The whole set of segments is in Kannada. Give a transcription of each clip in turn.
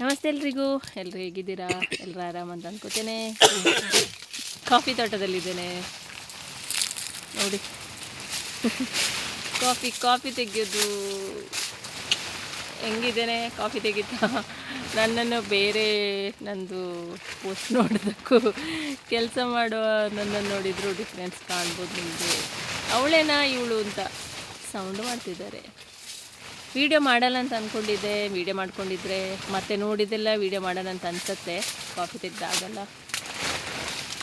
ನಮಸ್ತೆ ಎಲ್ರಿಗೂ. ಎಲ್ಲರೂ ಹೇಗಿದ್ದೀರಾ? ಎಲ್ಲರೂ ಆರಾಮ ಅಂತ ಅನ್ಕೋತೇನೆ. ಕಾಫಿ ತೋಟದಲ್ಲಿದ್ದೇನೆ. ನೋಡಿ. ಕಾಫಿ ಕಾಫಿ ತೆಗೆಯೋದು ಹೆಂಗಿದ್ದೇನೆ? ಕಾಫಿ ತೆಗಿತಾ ನನ್ನನ್ನು ಬೇರೆ ನಂದು ಪೋಸ್ಟ್ ನೋಡೋದಕ್ಕೂ ಕೆಲಸ ಮಾಡುವ ನನ್ನನ್ನು ನೋಡಿದ್ರು ಡಿಫ್ರೆನ್ಸ್ ಕಾಣ್ಬೋದು ನಿಮಗೆ. ಅವಳೇನಾ ಇವಳು ಅಂತ? ಸೌಂಡ್ ಮಾಡ್ತಿದ್ದಾರೆ. ವೀಡಿಯೋ ಮಾಡಲ್ಲ ಅಂತ ಅಂದ್ಕೊಂಡಿದ್ದೆ ವೀಡಿಯೋ ಮಾಡ್ಕೊಂಡಿದ್ರೆ ಮತ್ತೆ ನೋಡಿದ್ದೆಲ್ಲ, ವೀಡಿಯೋ ಮಾಡೋಣ ಅಂತ ಅನ್ಸುತ್ತೆ, ಕಾಫಿ ತೆಗ್ದಾಗಲ್ಲ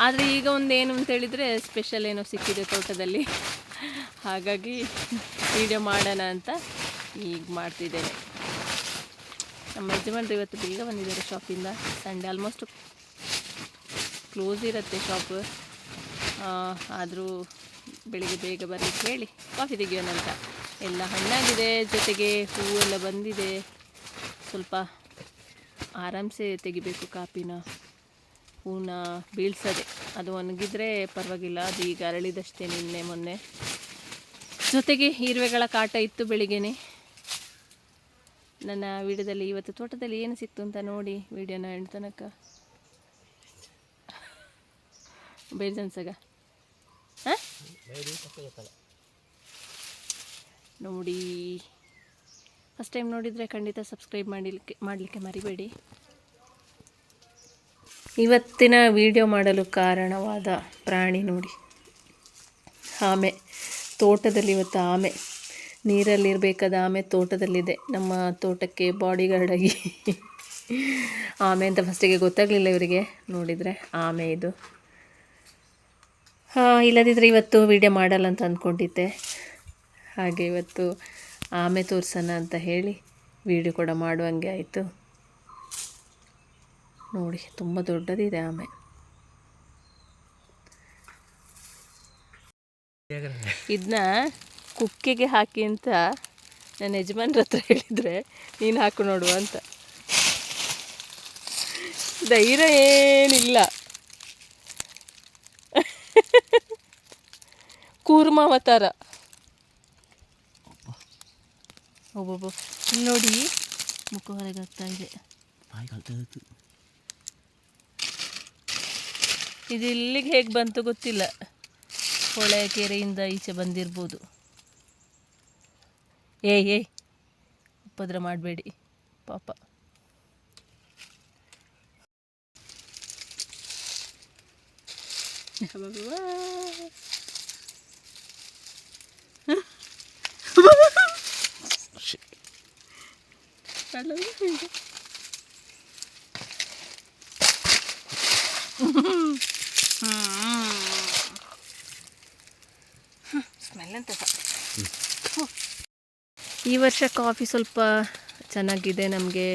ಆದರೆ ಈಗ ಒಂದು ಏನು ಅಂತ ಹೇಳಿದರೆ ಸ್ಪೆಷಲ್ ಏನೋ ಸಿಕ್ಕಿದೆ ತೋಟದಲ್ಲಿ. ಹಾಗಾಗಿ ವೀಡಿಯೋ ಮಾಡೋಣ ಅಂತ ಈಗ ಮಾಡ್ತಿದ್ದೇನೆ. ನಮ್ಮ ಯಜಮಾನ್ರು ಇವತ್ತು ಬೇಗ ಬಂದಿದ್ದಾರೆ ಶಾಪಿಂದ. ಸಂಡೇ ಆಲ್ಮೋಸ್ಟ್ ಕ್ಲೋಸ್ ಇರುತ್ತೆ ಶಾಪ್ ಆದರೂ ಬೆಳಿಗ್ಗೆ ಬೇಗ ಬರಲಿಕ್ಕೆ ಹೇಳಿ. ಕಾಫಿ ತೆಗಿಯೋಣ ಅಂತ. ಎಲ್ಲ ಹಣ್ಣಾಗಿದೆ, ಜೊತೆಗೆ ಹೂವೆಲ್ಲ ಬಂದಿದೆ. ಸ್ವಲ್ಪ ಆರಾಮ್ಸೆ ತೆಗಿಬೇಕು ಕಾಪಿನ. ಹೂನ ಬೀಳ್ಸೋದೆ. ಅದು ಒಣಗಿದ್ರೆ ಪರವಾಗಿಲ್ಲ, ಅದು ಈಗ ಅರಳಿದಷ್ಟೇ ನಿನ್ನೆ ಮೊನ್ನೆ. ಜೊತೆಗೆ ಇರುವೆಗಳ ಕಾಟ ಇತ್ತು ಬೆಳಿಗ್ಗೆನೆ. ನನ್ನ ವಿಡಿಯೋದಲ್ಲಿ ಇವತ್ತು ತೋಟದಲ್ಲಿ ಏನು ಸಿಕ್ತು ಅಂತ ನೋಡಿ ವಿಡಿಯೋನ ಎಂಟು ತನಕ. ಬೇಜನ್ಸಗ ಹಾಂ? ನೋಡಿ. ಫಸ್ಟ್ ಟೈಮ್ ನೋಡಿದರೆ ಖಂಡಿತ ಸಬ್ಸ್ಕ್ರೈಬ್ ಮಾಡಲಿಕ್ಕೆ ಮಾಡಲಿಕ್ಕೆ ಮರಿಬೇಡಿ. ಇವತ್ತಿನ ವಿಡಿಯೋ ಮಾಡಲು ಕಾರಣವಾದ ಪ್ರಾಣಿ ನೋಡಿ. ಆಮೆ, ತೋಟದಲ್ಲಿ ಇವತ್ತು ಆಮೆ. ನೀರಲ್ಲಿರಬೇಕಾದ ಆಮೆ ತೋಟದಲ್ಲಿದೆ. ನಮ್ಮ ತೋಟಕ್ಕೆ ಬಾಡಿ ಗಾರ್ಡಾಗಿ ಆಮೆ ಅಂತ ಫಸ್ಟಿಗೆ ಗೊತ್ತಾಗಲಿಲ್ಲ ಇವರಿಗೆ. ನೋಡಿದರೆ ಆಮೆ ಇದು. ಹಾಂ ಇಲ್ಲದಿದ್ದರೆ ಇವತ್ತು ವಿಡಿಯೋ ಮಾಡಲ್ಲ ಅಂತ ಅಂದ್ಕೊಂಡಿದ್ದೆ. ಹಾಗೆ ಇವತ್ತು ಆಮೆ ತೋರಿಸೋಣ ಅಂತ ಹೇಳಿ ವಿಡಿಯೋ ಕೂಡ ಮಾಡುವಂಗೆ ಆಯಿತು. ನೋಡಿ, ತುಂಬ ದೊಡ್ಡದಿದೆ ಆಮೆ. ಇದನ್ನ ಕುಕ್ಕೆಗೆ ಹಾಕಿ ಅಂತ ನನ್ನ ಯಜಮಾನ್ರ ಹತ್ರ ಹೇಳಿದರೆ, ನೀನು ಹಾಕು ನೋಡುವ ಅಂತ. ಧೈರ್ಯ ಏನಿಲ್ಲ. ಕೂರ್ಮಾವತಾರ ಒಬ್ಬೊಬ್ಬ ಇಲ್ಲಿ ನೋಡಿ ಮುಖ ಹೊರಗೆ ಆಗ್ತಾ ಇದೆ. ಇದು ಇಲ್ಲಿಗೆ ಹೇಗೆ ಬಂತು ಗೊತ್ತಿಲ್ಲ. ಹೊಳೆ ಕೆರೆಯಿಂದ ಈಚೆ ಬಂದಿರ್ಬೋದು. ಏ ಏ ಉಪದ್ರ ಮಾಡಬೇಡಿ ಪಾಪ. ಈ ವರ್ಷ ಕಾಫಿ ಸ್ವಲ್ಪ ಚೆನ್ನಾಗಿದೆ ನಮಗೆ.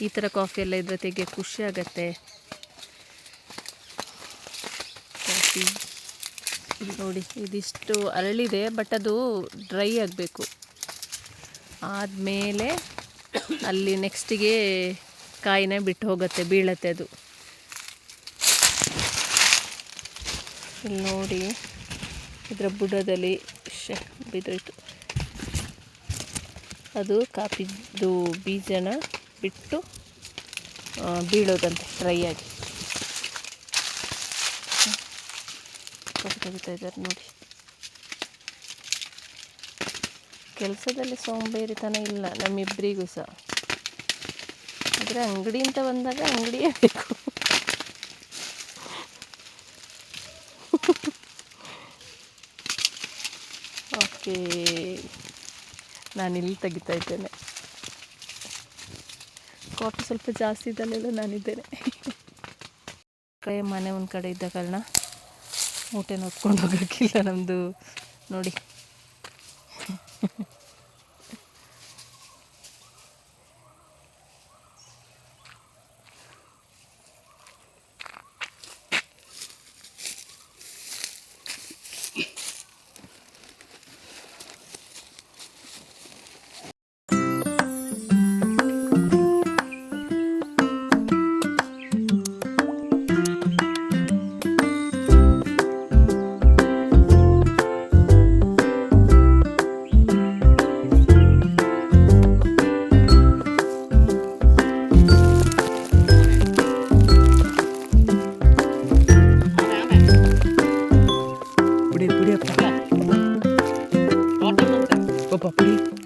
ಈ ಥರ ಕಾಫಿ ಎಲ್ಲ ಇದ್ರೆ ತೆಗೆ ಖುಷಿ ಆಗತ್ತೆ. ಕಾಫಿ. ನೋಡಿ, ಇದಿಷ್ಟು ಅರಳಿದೆ ಬಟ್ ಅದು ಡ್ರೈ ಆಗಬೇಕು. ಆದಮೇಲೆ ಅಲ್ಲಿ ನೆಕ್ಸ್ಟಿಗೆ ಕಾಯಿನೇ ಬಿಟ್ಟು ಹೋಗುತ್ತೆ, ಬೀಳತ್ತೆ ಅದು. ಇಲ್ಲಿ ನೋಡಿ, ಇದರ ಬುಡದಲ್ಲಿ ಶ ಬಿದ್ದೋಯ್ತು ಅದು ಕಾಪಿದ್ದು ಬೀಜನ ಬಿಟ್ಟು ಬೀಳೋದಂತೆ ಡ್ರೈ ಆಗಿ. ಇದ್ದಾರೆ ನೋಡಿ. ಕೆಲಸದಲ್ಲಿ ಸೋಂಬೇರಿತನ ಇಲ್ಲ ನಮ್ಮಿಬ್ಬರಿಗೂ ಸಹ. ಆದರೆ ಅಂಗಡಿ ಅಂತ ಬಂದಾಗ ಅಂಗಡಿಯೇ ಬೇಕು. ಓಕೆ ನಾನು ಇಲ್ಲಿ ತೆಗಿತಾ ಇದ್ದೇನೆ. ಕಾಫಿ ಸ್ವಲ್ಪ ಜಾಸ್ತಿ ಇದ್ದಲ್ಲೆಲ್ಲ ನಾನಿದ್ದೇನೆ. ಕೈ, ಮನೆ ಒಂದು ಕಡೆ ಇದ್ದ ಕಾರಣ ಮೂಟೆ ನೋಡ್ಕೊಂಡು ಹೋಗೋಕ್ಕಿಲ್ಲ ನಮ್ಮದು ನೋಡಿ. Opa, puppy.